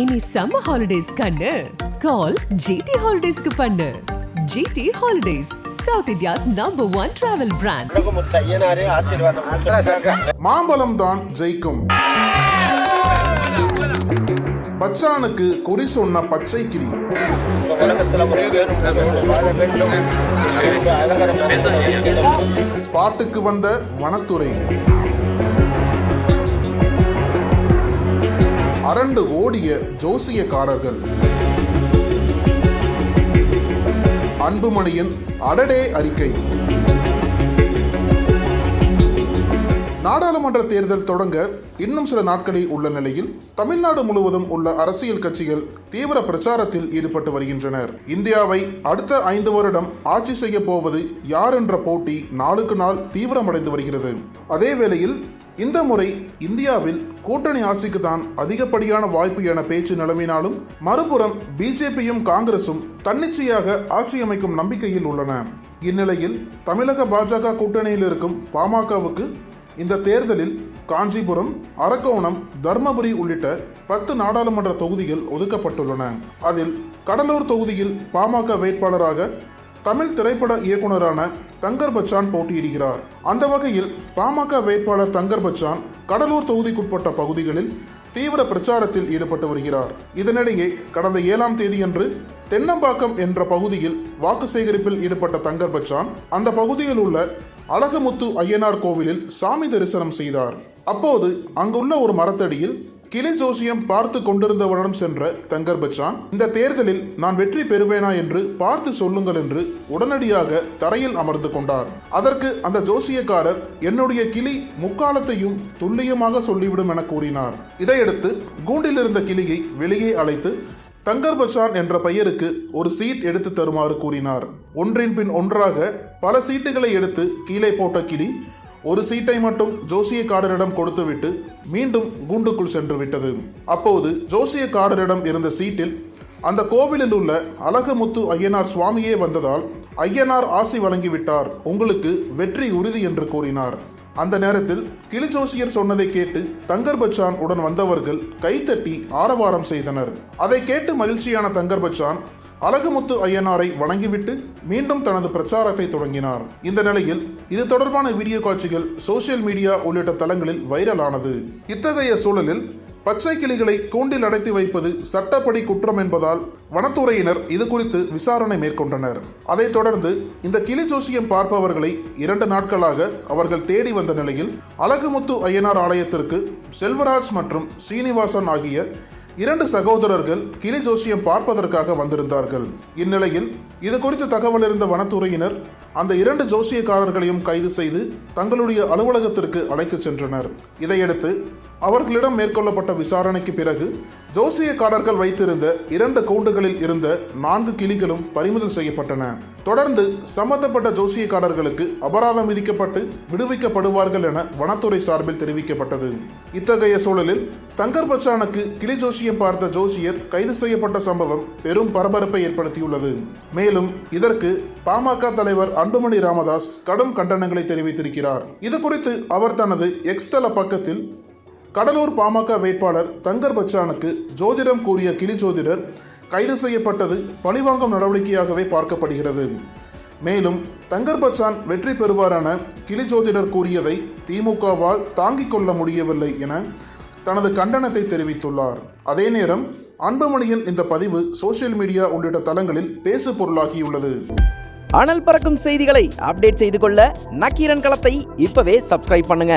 இனி summer holidays கண்ணு. கால் GT ஹாலிடேஸ்க்கு பண்ணு. GT holidays south India's number one travel brand. மாம்பழம் தான் ஜெயிக்கும். பச்சானுக்கு குறி சொன்ன பச்சை கிளி. ஸ்பாட்டுக்கு வந்த வனத்துறை. அரண்டு ஓடிய ஜோசியக்காரர்கள். அன்புமணியின் அடடே அறிக்கை. நாடாளுமன்ற தேர்தல் தொடங்க இன்னும் சில நாட்களே உள்ள நிலையில் தமிழ்நாடு முழுவதும் உள்ள அரசியல் கட்சிகள் தீவிர பிரச்சாரத்தில் ஈடுபட்டு வருகின்றனர். இந்தியாவை அடுத்த ஐந்து வருடம் ஆட்சி செய்ய போவது யார் என்ற போட்டி நாளுக்கு நாள் தீவிரமடைந்து வருகிறது. அதே வேளையில் இந்த முறை இந்தியாவில் கூட்டணி ஆட்சிக்கு தான் அதிகப்படியான வாய்ப்பு என பேச்சு நிலவினாலும் மறுபுறம் பிஜேபியும் காங்கிரசும் தன்னிச்சையாக ஆட்சி அமைக்கும் நம்பிக்கையில் உள்ளன. இந்நிலையில் தமிழக பாஜக கூட்டணியில் இருக்கும் பாமகவுக்கு இந்த தேர்தலில் காஞ்சிபுரம் அரக்கோணம் தர்மபுரி உள்ளிட்ட பத்து நாடாளுமன்ற தொகுதிகள் ஒதுக்கப்பட்டுள்ளன. அதில் கடலூர் தொகுதியில் பாமக வேட்பாளராக தமிழ் திரைப்பட இயக்குனரான தங்கர் பச்சான் போட்டியிடுகிறார். அந்த வகையில் பாமக வேட்பாளர் தங்கர் பச்சான் கடலூர் தொகுதிக்குட்பட்ட பகுதிகளில் தீவிர பிரச்சாரத்தில் ஈடுபட்டு வருகிறார். இதனிடையே கடந்த ஏழாம் தேதியன்று தென்னம்பாக்கம் என்ற பகுதியில் வாக்கு சேகரிப்பில் ஈடுபட்ட தங்கர் பச்சான் அந்த பகுதியில் உள்ள அழகுமுத்து ஐயனார் கோவிலில் சாமி தரிசனம் செய்தார். அப்போது அங்குள்ள ஒரு மரத்தடியில் கிளி ஜோசியம் பார்த்து கொண்டிருந்தவரிடம் சென்ற தங்கர் பச்சான் இந்த தேர்தலில் நான் வெற்றி பெறுவேனா என்று பார்த்து சொல்லுங்கள் என்று உடனடியாக தரையில் அமர்ந்து கொண்டார். அதற்கு அந்த ஜோசியக்காரர் என்னுடைய கிளி முக்காலத்தையும் துல்லியமாக சொல்லிவிடும் என கூறினார். இதையடுத்து கூண்டில் இருந்த கிளியை வெளியே அழைத்து தங்கர் பச்சான் என்ற பெயருக்கு ஒரு சீட் எடுத்து தருமாறு கூறினார். ஒன்றின் பின் ஒன்றாக பல சீட்டுகளை எடுத்து கீழே போட்ட கிளி ஒரு சீட்டை மட்டும் ஜோசியக்காரரிடம் கொடுத்துவிட்டு மீண்டும் கூண்டுக்குள் சென்று விட்டது. அப்போது ஜோசியக்காரரிடம் இருந்த சீட்டில் அந்த கோவிலில் உள்ள அழகுமுத்து ஐயனார் சுவாமியே வந்ததால் ஐயனார் ஆசி வழங்கிவிட்டார். உங்களுக்கு வெற்றி உறுதி என்று கூறினார். அந்த நேரத்தில் கிளி ஜோசியர் சொன்னதை கேட்டு தங்கர் பச்சான் உடன் வந்தவர்கள் கைத்தட்டி ஆரவாரம் செய்தனர். அதை கேட்டு மகிழ்ச்சியான தங்கர் பச்சான் அழகுமுத்து ஐயனாரை வணங்கிவிட்டு மீண்டும் தனது பிரச்சாரத்தை தொடங்கினார். இந்த நிலையில் இது தொடர்பான வீடியோ காட்சிகள் சோசியல் மீடியா உள்ளிட்ட தளங்களில் வைரலானது. இத்தகைய சூழலில் பச்சை கிளிகளை கூண்டில் அடைத்து வைப்பது சட்டப்படி குற்றம் என்பதால் வனத்துறையினர் இது குறித்து விசாரணை மேற்கொண்டனர். அதைத் தொடர்ந்து இந்த கிளி ஜோசியம் பார்ப்பவர்களை இரண்டு நாட்களாக அவர்கள் தேடி வந்த நிலையில் அழகுமுத்து ஐயனார் ஆலயத்திற்கு செல்வராஜ் மற்றும் சீனிவாசன் ஆகிய இரண்டு சகோதரர்கள் கிளி ஜோசியம் பார்ப்பதற்காக வந்திருந்தார்கள். இந்நிலையில் இது குறித்து தகவல் இருந்த வனத்துறையினர் அந்த இரண்டு ஜோசியக்காரர்களையும் கைது செய்து தங்களுடைய அலுவலகத்திற்கு அழைத்துச் சென்றனர். இதையடுத்து அவர்களிடம் மேற்கொள்ளப்பட்ட விசாரணைக்கு பிறகு ஜோசியக்காரர்கள் வைத்திருந்த இரண்டு கூண்டுகளில் இருந்த நான்கு கிளிகளும் பறிமுதல் செய்யப்பட்டன. தொடர்ந்து சம்பந்தப்பட்ட ஜோசியக்காரர்களுக்கு அபராதம் விதிக்கப்பட்டு விடுவிக்கப்படுவார்கள் என வனத்துறை சார்பில் தெரிவிக்கப்பட்டது. இத்தகைய சூழலில் தங்கர் பச்சானுக்கு கிளி ஜோசியம் பார்த்த ஜோசியர் கைது செய்யப்பட்ட சம்பவம் பெரும் பரபரப்பை ஏற்படுத்தியுள்ளது. மேலும் இதற்கு பாமக தலைவர் அன்புமணி ராமதாஸ் கடும் கண்டனங்களை தெரிவித்திருக்கிறார். இது குறித்து அவர் தனது எக்ஸ் தள பக்கத்தில் கடலூர் பாமக வேட்பாளர் தங்கர் பச்சானுக்கு ஜோதிடம் கூறிய கிளி ஜோதிடர் கைது செய்யப்பட்டது பழிவாங்கும் நடவடிக்கையாகவே பார்க்கப்படுகிறது. மேலும் தங்கர் பச்சான் வெற்றி பெறுவாரான கிளி ஜோதிடர் கூறியதை திமுகவால் தாங்கிக் கொள்ள முடியவில்லை என தனது கண்டனத்தை தெரிவித்துள்ளார். அதே நேரம் அன்புமணியின் இந்த பதிவு சோசியல் மீடியா உள்ளிட்ட தளங்களில் பேசு பொருளாகியுள்ளது. அனல் பறக்கும் செய்திகளை அப்டேட் செய்து கொள்ள நக்கீரன் களத்தை இப்பவே சப்ஸ்கிரைப் பண்ணுங்க.